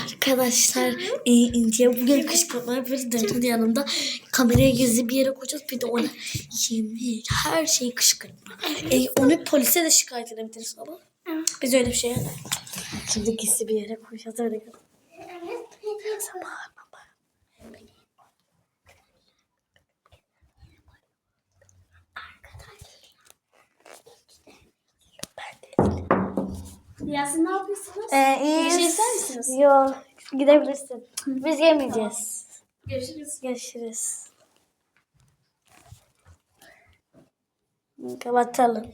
Arkadaşlar e, İnci'ye bugün kışkırtma yapıyoruz. Dönün yanında kameraya gizli bir yere koyacağız. Bir de ona yemin her şeyi kışkırtma. E, onu polise de şikayet edebiliriz ama biz öyle bir şey yapmayız. Şimdi gizli bir yere koyacağız öyle. Bağırma, Yasin ne yapıyorsunuz? Ee, Bir şey ister misiniz? Yok gidebilirsin. Biz yemeyeceğiz. Görüşürüz. Görüşürüz. Kapatalım.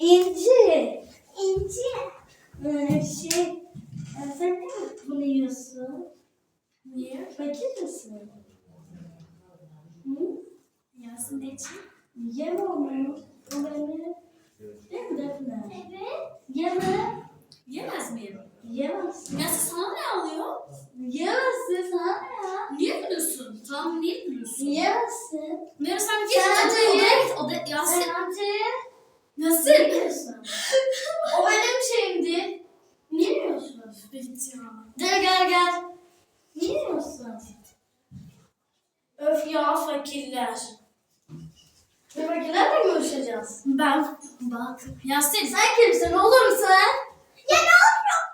İnci. İnci. Ee, şey, sen ne bunu yiyorsun? Niye? Fakir misin? Hı? Yasin ne için? Yeme onu. O beni. Değil mi Defne? Evet. Yeme. Yemez miyim? Yemezsin. Yasin sana ne alıyor? Yemezsin sana ne ya? Niye gülüyorsun? Tamam niye gülüyorsun? Yemezsin. Meğer sen bir Sen odaya ye. git. Oda, Yasin. Sen ye. Yasin. Ne yiyorsun? o benim şeyimdi. Niye yiyorsun? Bit ya. Gel gel gel. Niye yiyorsun? Öf ya fakirler. Ve fakirlerle görüşeceğiz. Ben bak. Yasin. Sen kimsin oğlum sen? Ya ne yapıyorsun?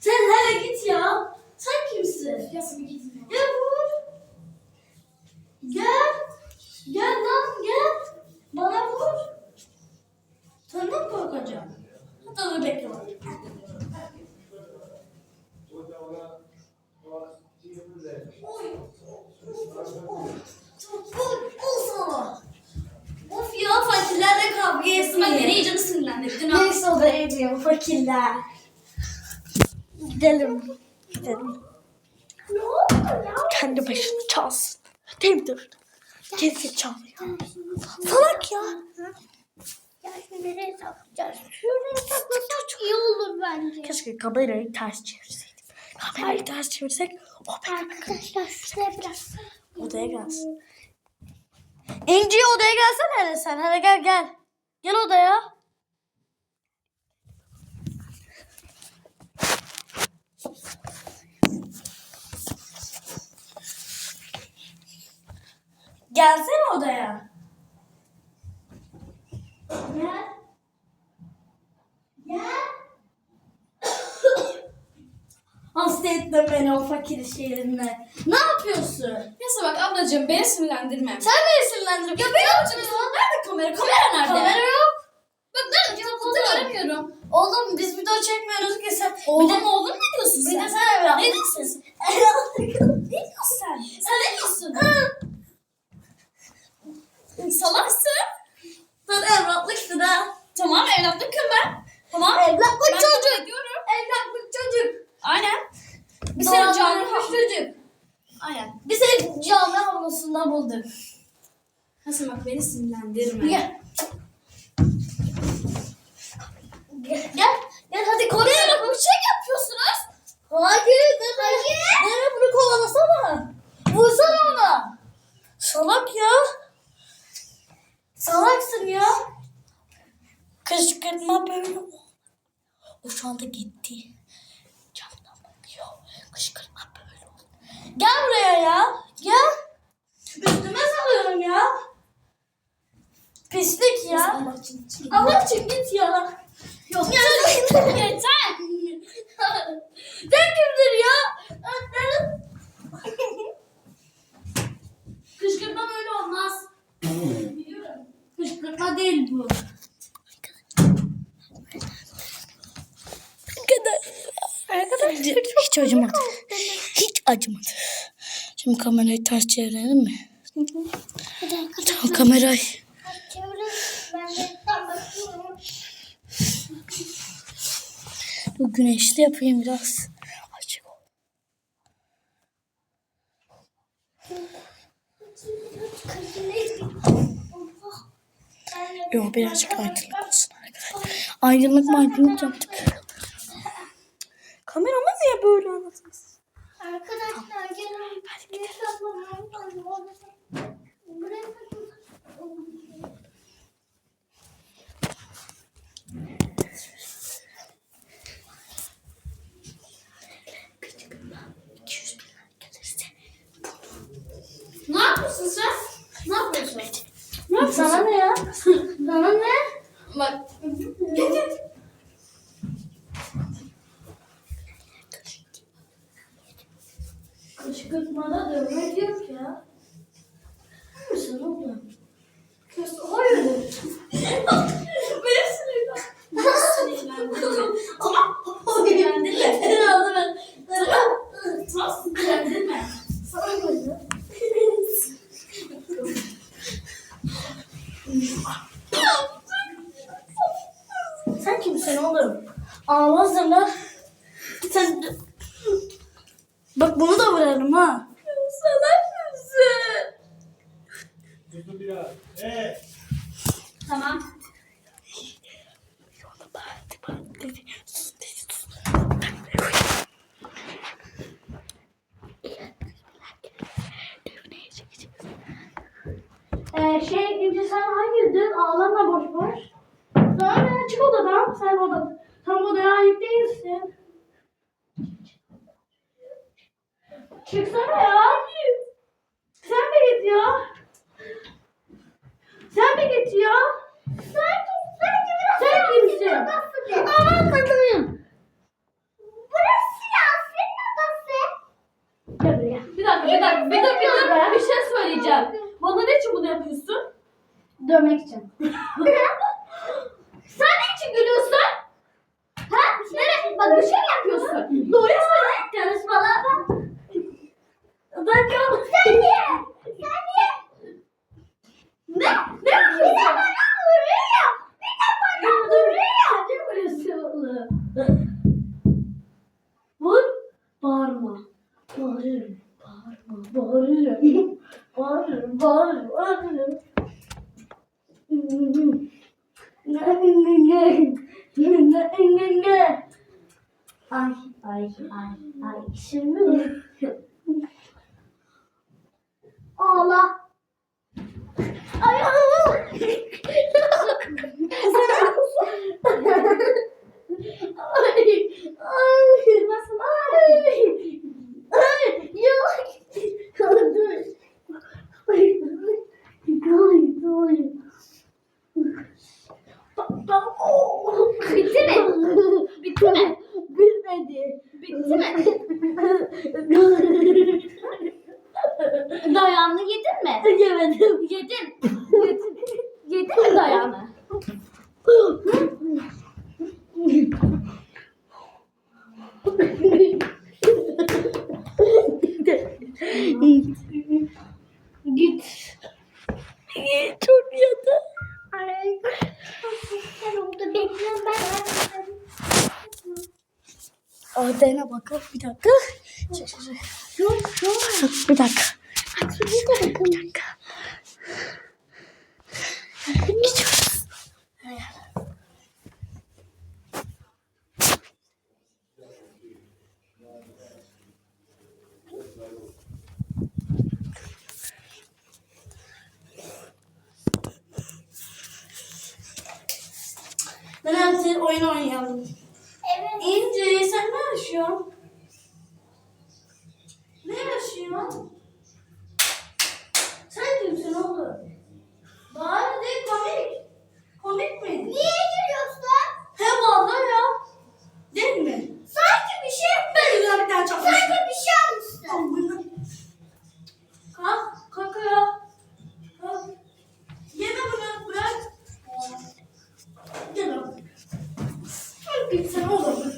Sen hele git ya. Sen kimsin? Yasin bir gidin. Gel vur. Gel. Gel lan gel. Bana vur. Senden korkacağım? Hatta dur bekle bak. Oy. Vur. Al sana. Of ya fakirlerle Bak beni iyice sinirlendirdin ha. Neyse o da ediyor fakirler. Gidelim. Gidelim. Ne oldu ya? Kendi başına çalsın. Değil mi dur? Kendi çalıyor. Salak ya. Ya şimdi nereye saklayacağız? Şuraya saklasak iyi olur bence. Keşke kamerayı ters çevirseydik. Kamerayı ters çevirsek o benim Arkadaşlar şuraya biraz. odaya gelsin. İnci odaya gelsene hele sen. Hele gel gel. Gel odaya. Gelsene odaya. Gel. Gel. Hasta etme beni o fakir şehrine. Ne yapıyorsun? Neyse bak ablacığım beni sinirlendirme. Sen beni sinirlendirip Ya beni yapıyorsun. Nerede kamera? Kamera nerede? Kamera yok. Bak nerede? Kitapta göremiyorum. Oğlum biz video çekmiyoruz ki sen. Oğlum bir de, oğlum ne diyorsun bir sen? de sen evlat. Ne diyorsun? Ne diyorsun sen? Sen ne diyorsun? Salaksın. Sen evlatlıksın ha. Tamam evlatlıkım ben. Tamam. Evlatlık Ben çocuk. kabul ediyorum. Evlatlık çocuk. Aynen. Bir seni canlı çocuk. Aynen. Biz seni cami havlusunda bulduk. Hasan bak beni sinirlendirme. Gel. Gel. Gel, hadi konuya bak. Bir şey yapıyorsunuz. Hayır, hayır. Deme bunu kovalasana. Vursana ona. Salak ya. Salaksın ya. Kışkırtma böyle. O şu anda gitti. Camdan bakıyor. Kışkırtma. Gel buraya ya. Gel. Üstüme salıyorum ya. Pislik ya. Allah için. Allah için git ya. Yok. Ya Yeter. Sen kimdir ya? Kışkırtma böyle olmaz. Biliyorum. Kışkırtma değil bu. Arkadaşlar hiç acımadı. Acımadı. Şimdi kamerayı ters çevirelim mi? Tamam kamerayı. Dur güneşli yapayım biraz. Açık ol. Yok birazcık aydınlık olsun arkadaşlar. Aydınlık mı aydınlık yaptık. Ne yapıyorsun sen? Ne yapıyorsun? Ne? Sana ne ya? Sana ne? Bak Bak bunu da vurarım ha. Salak mısın? Dursun biraz. Ee, Tamam. Ee, şey İnci sen hayırdır ağlama boş boş. Sonra çık odadan sen odadan. Sen odaya ait değilsin. Çıksana ya. Sen mi git ya? Sen mi git? Bağırma. Bağırırım. Bağırma. Bağırırım. Bağırırım. Bağırırım. Bitti mi? Bitti mi? Bitmedi. Bitti mi? Dayağını yedin mi? Yemedim. Yedin. Yedin. Yedin mi dayağını? Git. Çok yadı. Ay, sen oldu. Bekle ben. Adayına bakalım bir dakika. Yok, yok. Bir dakika. Bir dakika. Geçiyoruz. Neden sen oyun oynayalım? İnce sen ne yaşıyorsun? Ne yaşıyorsun? Sen kimsin oğlum? Bari de komik. Komik mi? Niye gülüyorsun? He valla ya. Değil mi? Sanki bir şey Ben güzel bir tane çakmıştım. Sanki bir şey almışsın. Kalk, kalk ya. Kalk. Yeme bunu, bırak. Gel oğlum. Git sen oğlum.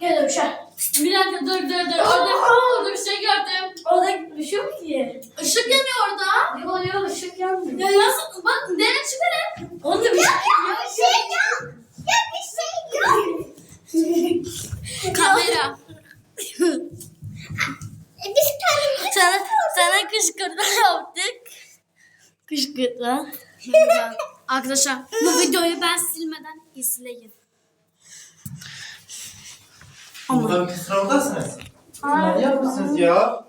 Gel öpüşe. Bir dakika dur dur dur. Orada, orada bir şey gördüm. Orada bir şey yok ki. Işık yanıyor orada. Yok yok ışık yanmıyor. Ya nasıl? Bak nereye çıkarım? Onda bir şey Ya bir şey yok. Ya bir şey yok. Kamera. E biz sana, sana kışkırtma yaptık. Kışkırtma. Arkadaşlar bu videoyu ben silmeden izleyin. Burada bir sınavdasınız. Manyak mısınız ya?